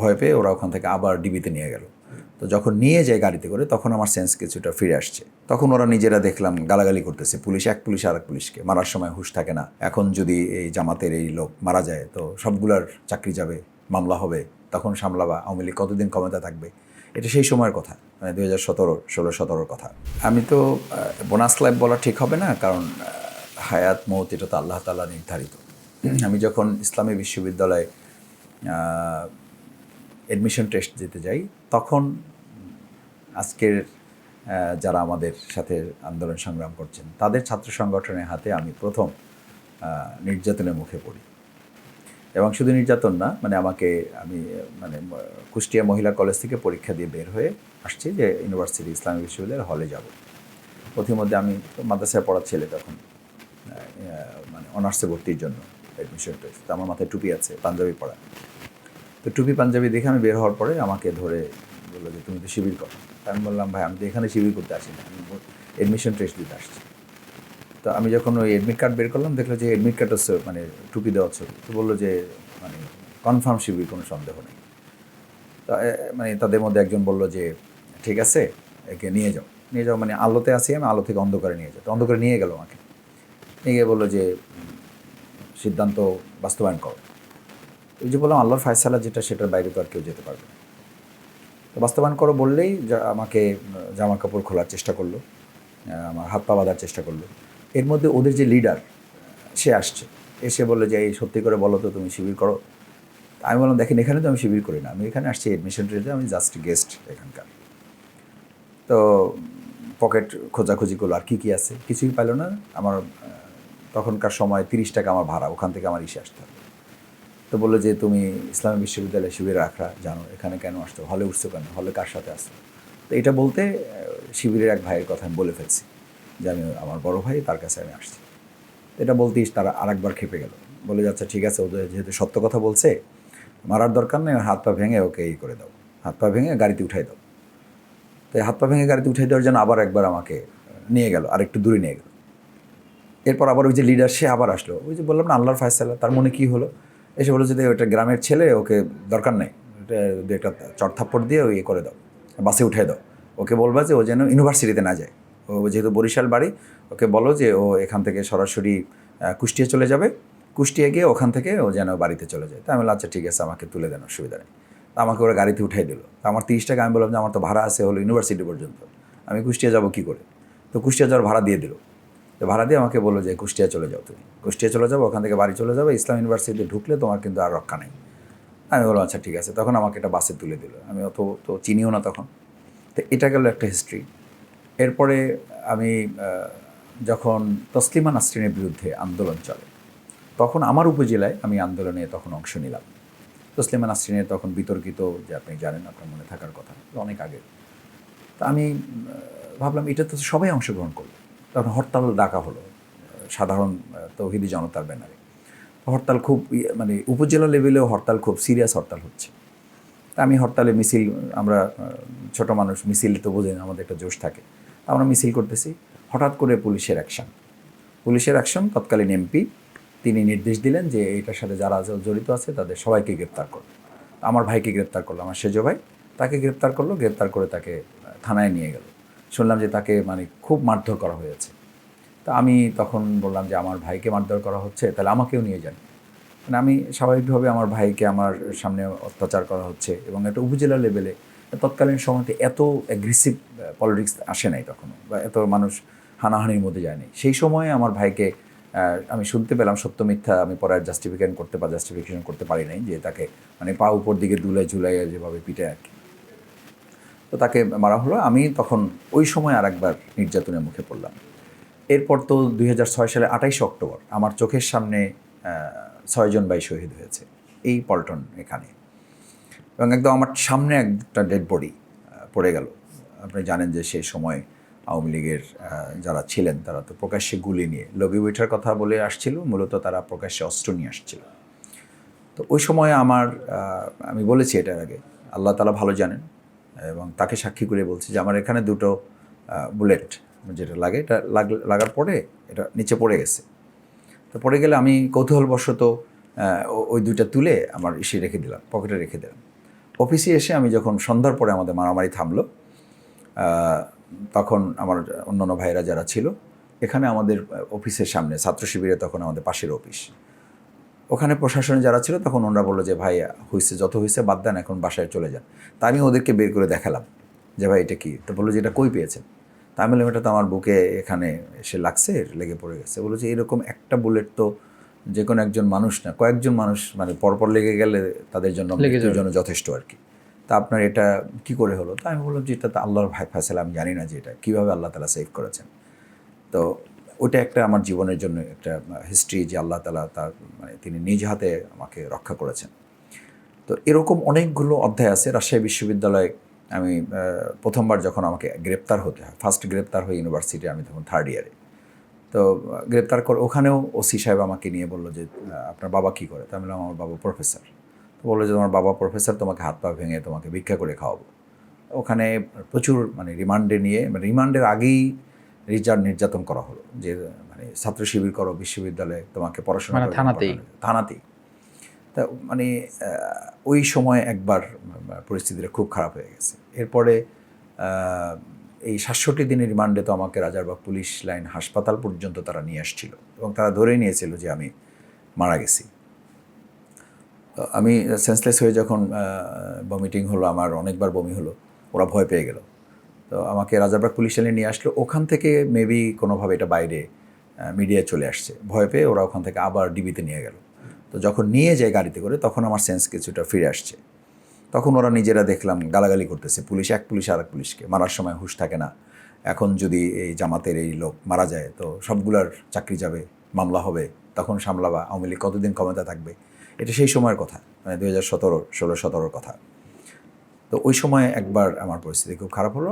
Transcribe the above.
ভয় পেয়ে ওরা ওখান থেকে আবার ডিবিতে নিয়ে গেল। তো যখন নিয়ে যায় গাড়িতে করে, তখন আমার সেন্স কিছুটা ফিরে আসছে। তখন ওরা নিজেরা দেখলাম গালাগালি করতেছে, পুলিশ, এক পুলিশ আর এক পুলিশকে মারার সময় হুশ থাকে না। এখন যদি এই জামাতের এই লোক মারা যায়, তো সবগুলার চাকরি যাবে, মামলা হবে, তখন সামলাবা, আওয়ামী লীগ কতদিন ক্ষমতা থাকবে? এটা সেই সময়ের কথা মানে দুই হাজার সতেরো, ষোলো, সতেরোর কথা। আমি তো বোনাস লাইফ বলা ঠিক হবে না, কারণ হায়াত, মৌত, এটা তো আল্লাহ তাল্লাহ নির্ধারিত। আমি যখন ইসলামী বিশ্ববিদ্যালয়ে অ্যাডমিশন টেস্ট দিতে যাই, তখন আজকের যারা আমাদের সাথে আন্দোলন সংগ্রাম করছেন, তাদের ছাত্র সংগঠনের হাতে আমি প্রথম নির্যাতনের মুখে পড়ি। এবং শুধু নির্যাতন না মানে আমাকে আমি মানে কুষ্টিয়া মহিলা কলেজ থেকে পরীক্ষা দিয়ে বের হয়ে আসছি যে ইউনিভার্সিটি ইসলামী বিশ্ববিদ্যালয়ের হলে যাব। প্রথমধ্যে আমি মাদ্রাসায় পড়া ছেলে তখন মানে অনার্সে ভর্তির জন্য অ্যাডমিশন টেস্ট আমার মাথায় টুপি আছে, পাঞ্জাবি পড়া তো টুপি পাঞ্জাবি দেখে আমি বের হওয়ার পরে আমাকে ধরে বলল যে, তুমি তো শিবির করো। আমি বললাম, ভাই, আমি তো এখানে শিবির করতে আসি না আমি এডমিশন টেস্ট দিতে আসছি। তো আমি যখন ওই এডমিট কার্ড বের করলাম, দেখল যে এডমিট কার্ড হচ্ছে মানে টুপি দেওয়া ছবি তো বলল যে মানে কনফার্ম শিবির, কোনো সন্দেহ নেই। তো মানে তাদের মধ্যে একজন বলল যে, ঠিক আছে, একে নিয়ে যাও। নিয়ে যাও মানে আলোতে আসি আমি, আলো থেকে অন্ধকারে নিয়ে যাও তো অন্ধকারে নিয়ে গেল আমাকে। নিয়ে গিয়ে বলল যে সিদ্ধান্ত বাস্তবায়ন করো। ওই যে বললাম, আল্লাহর ফায়সালা যেটা, সেটার বাইরে তো আর কেউ যেতে পারবে না। তো বাস্তবায়ন করো বললেই আমাকে, জামা কাপড় খোলার চেষ্টা করল আমার হাত পা বাঁধার চেষ্টা করল। এর মধ্যে ওদের যে লিডার সে আসছে। এসে বলল যে, এই, সত্যি করে বলো তো, তুমি শিবির করো? আমি বললাম, দেখেন, এখানে তো আমি শিবির করি না। আমি এখানে আসছি এডমিশন টেতে আমি জাস্ট গেস্ট এখানকার। তো পকেট খোঁজাখুঁজি করল, আর কী কী আছে? কিছুই পাইলো না। আমার তখনকার সময় তিরিশ টাকা আমার ভাড়া, ওখান থেকে আমার ইসে আসতে হবে। তো বলল যে, তুমি ইসলামী বিশ্ববিদ্যালয়ে শিবির রাখা জানো এখানে কেন আসতো হলে উঠছো কেন, হলে কার সাথে আসতো তো এটা বলতে শিবিরের এক ভাইয়ের কথা আমি বলে ফেলছি যে, আমি, আমার বড় ভাই, তার কাছে আমি আসছি। এটা বলতেই তারা আরেকবার খেপে গেল। বলে যাচ্ছে ঠিক আছে, ওদের যেহেতু সত্য কথা বলছে, মারার দরকার নেই, হাত পা ভেঙে ওকে ই করে দাও, হাত পা ভেঙে গাড়িতে উঠাই দাও। তো হাত পা ভেঙে গাড়িতে উঠাই দেওয়ার জন্য আবার একবার আমাকে নিয়ে গেল আর একটু দূরে নিয়ে গেল। এরপর আবার ওই যে লিডার সে আবার আসলো। ওই যে বললাম না, আল্লাহর ফায়সালা, তার মনে কী হলো? এসে বলো যে ওটা গ্রামের ছেলে ওকে দরকার নেই। দু একটা চট থাপ্পড় দিয়ে ইয়ে করে দাও বাসে উঠে দাও। ওকে বলবা যে ও যেন ইউনিভার্সিটিতে না যায়। ও যেহেতু বরিশাল বাড়ি ওকে বলো যে ও এখান থেকে সরাসরি কুষ্টিয়া চলে যাবে। কুষ্টিয়া গিয়ে ওখান থেকে ও যেন বাড়িতে চলে যায়। তা আমি বললাম, আচ্ছা ঠিক আছে আমাকে তুলে দেন অসুবিধা নেই। আমাকে ওরা গাড়িতে উঠাই দিল। আমার তিরিশ টাকা আমি বললাম যে আমার তো ভাড়া আছে হলো ইউনিভার্সিটি পর্যন্ত। আমি কুষ্টিয়া যাব কী করে? তো কুষ্টিয়া যাওয়ার ভাড়া দিয়ে দিল। তো ভাড়া দিয়ে আমাকে বলল যে, কুষ্টিয়া চলে যাও তুমি। কুষ্টিয়া চলে যাব, ওখান থেকে বাড়ি চলে যাবে। ইসলাম ইউনিভার্সিটিতে ঢুকলে তোমার কিন্তু আর রক্ষা নেই। আমি বললাম আচ্ছা ঠিক আছে। তখন আমাকে একটা বাসে তুলে দিল। আমি অত তো চিনিও না তখন। তো এটা গেল একটা হিস্ট্রি। এরপরে আমি যখন তসলিমা নাসরিনের বিরুদ্ধে আন্দোলন চলে, তখন আমার উপজেলায় আমি আন্দোলনে তখন অংশ নিলাম। তসলিমা নাসরিনের তখন বিতর্কিত, যে আপনি জানেন, আপনার মনে থাকার কথা, অনেক আগে। তা আমি ভাবলাম, এটা তো সবাই অংশগ্রহণ করল তখন হরতাল ডাকা হলো, সাধারণ তৌহিদি জনতার ব্যানারে। হরতাল খুব মানে উপজেলা লেভেলেও হরতাল খুব সিরিয়াস হরতাল হচ্ছে। তা আমি হরতালে মিছিল, আমরা ছোট মানুষ, মিছিল তো বোঝেন, আমাদের একটা জোশ থাকে। আমরা মিছিল করতেছি, হঠাৎ করে পুলিশের অ্যাকশন পুলিশের অ্যাকশন তৎকালীন এমপি তিনি নির্দেশ দিলেন যে এটার সাথে যারা জড়িত আছে, তাদের সবাইকে গ্রেপ্তার করো। আমার ভাইকে গ্রেপ্তার করল, আমার সেজ ভাই, তাকে গ্রেপ্তার করল, গ্রেপ্তার করে তাকে থানায় নিয়ে গেল। শুনলাম যে তাকে মানে খুব মারধর করা হয়েছে। তা আমি তখন বললাম যে আমার ভাইকে মারধর করা হচ্ছে, তাহলে আমাকেও নিয়ে যান। মানে আমি স্বাভাবিকভাবে আমার ভাইকে আমার সামনে অত্যাচার করা হচ্ছে এবং একটা উপজেলা লেভেলে তৎকালীন সময়তে এত অ্যাগ্রেসিভ পলিটিক্স আসে নাই তখনও বা এত মানুষ হানাহানির মধ্যে যায়নি সেই সময়ে আমার ভাইকে আমি শুনতে পেলাম সত্য মিথ্যা আমি পরে জাস্টিফিকেশন করতে বা জাস্টিফিকেশন করতে পারি নাই যে তাকে মানে পা উপর দিকে দুলে ঝুলাই যেভাবে পিটে আর কি। তো তাকে মারা হলো। আমি তখন ওই সময় আর একবার নির্যাতনের মুখে পড়লাম। এরপর তো দুই সালে আঠাইশে অক্টোবর আমার চোখের সামনে ছয়জন ভাই শহীদ হয়েছে এই পল্টন এখানে। এবং একদম আমার সামনে একটা ডেড বডি পড়ে গেল। আপনি জানেন যে সেই সময় আওয়ামী লীগের যারা ছিলেন তারা তো প্রকাশ্যে গুলি নিয়ে লবি বৈঠার কথা বলে আসছিল, মূলত তারা প্রকাশ্যে অস্ত্র নিয়ে আসছিল। তো ওই সময় আমার আমি বলেছি এটার আগে, আল্লাহ তালা ভালো জানেন এবং তাকে সাক্ষী করে বলছি যে আমার এখানে দুটো বুলেট যেটা লাগে, এটা লাগ- লাগার পরে এটা নিচে পড়ে গেছে। তো পড়ে গেলে আমি কৌতূহলবশত ওই দুইটা তুলে আমার ইসে রেখে দিলাম, পকেটে রেখে দিলাম। অফিসে এসে আমি যখন সন্ধ্যার পরে আমাদের মারামারি থামলো তখন আমার অন্যান্য ভাইরা যারা ছিল, এখানে আমাদের অফিসের সামনে ছাত্র শিবিরে তখন আমাদের পাশের অফিস। ওখানে প্রশাসনে যারা ছিল তখন ওনারা বলল যে ভাই হয়েছে যত হয়েছে বাদ দেন এখন বাসায় চলে যান। তা আমি ওদেরকে বের করে দেখালাম যে ভাই এটা কী? তো বলল যে এটা কই পেয়েছেন? তা আমি বললাম এটা তো আমার বুকে এখানে এসে লাগছে লেগে পড়ে গেছে। বলল যে এরকম একটা বুলেট তো যে কোনো একজন মানুষ না কয়েকজন মানুষ মানে পরপর লেগে গেলে তাদের জন্য। জন্য যথেষ্ট আর কি। তা আপনার এটা কি করে হলো? তা আমি বললাম যে এটা তো আল্লাহর ভাই ফাইসালা আমি জানি না যে এটা কীভাবে আল্লাহ তালা সেভ করেছেন? তো ওটা একটা আমার জীবনের জন্য একটা হিস্ট্রি যে আল্লাহ তালা তার মানে তিনি নিজ হাতে আমাকে রক্ষা করেছেন। তো এরকম অনেকগুলো অধ্যায় আছে। রাজশাহী বিশ্ববিদ্যালয়ে আমি প্রথমবার যখন আমাকে গ্রেপ্তার হতে হয় ফার্স্ট গ্রেপ্তার হয়ে ইউনিভার্সিটি আমি তখন থার্ড ইয়ারে তো গ্রেপ্তার করে, ওখানেও ওসি সাহেব আমাকে নিয়ে বলল যে আপনার বাবা কী করে? তো আমি বললাম, আমার বাবা প্রফেসর তো বলল যে, তোমার বাবা প্রফেসর তোমাকে হাত পা ভেঙে তোমাকে ভিক্ষা করে খাওয়াবো। ওখানে প্রচুর মানে রিমান্ডে নিয়ে মানে রিমান্ডের আগেই রিজার নির্যাতন করা হলো। যে মানে ছাত্র শিবির করো বিশ্ববিদ্যালয়ে তোমাকে পড়াশোনা মানে থানাতেই? থানাতেই। তা মানে ওই সময় একবার পরিস্থিতিটা খুব খারাপ হয়ে গেছে। এরপরে এই সাতষট্টি দিনের রিমান্ডে তো আমাকে রাজারবাগ পুলিশ লাইন হাসপাতাল পর্যন্ত তারা নিয়ে আসছিল এবং তারা ধরেই নিয়েছিল যে আমি মারা গেছি। আমি সেন্সলেস হয়ে যখন বমিটিং হলো আমার অনেকবার বমি হলো ওরা ভয় পেয়ে গেল। তো আমাকে রাজারবাগ পুলিশ লাইনে নিয়ে আসলো। ওখান থেকে মেবি কোনোভাবে এটা বাইরে মিডিয়ায় চলে আসছে। ভয় পেয়ে ওরা ওখান থেকে আবার ডিবিতে নিয়ে গেল। তো যখন নিয়ে যায় গাড়িতে করে, তখন আমার সেন্স কিছুটা ফিরে আসছে। তখন ওরা নিজেরা দেখলাম গালাগালি করতেছে, পুলিশ এক পুলিশ আর এক পুলিশকে। মারার সময় হুঁশ থাকে না। এখন যদি এই জামাতের এই লোক মারা যায়, তো সবগুলার চাকরি যাবে, মামলা হবে, তখন সামলাবা, আওয়ামী লীগ কতদিন ক্ষমতা থাকবে? এটা সেই সময়ের কথা মানে দু হাজার সতেরো, ষোলো, সতেরোর কথা। তো ওই সময় একবার আমার পরিস্থিতি খুব খারাপ হলো।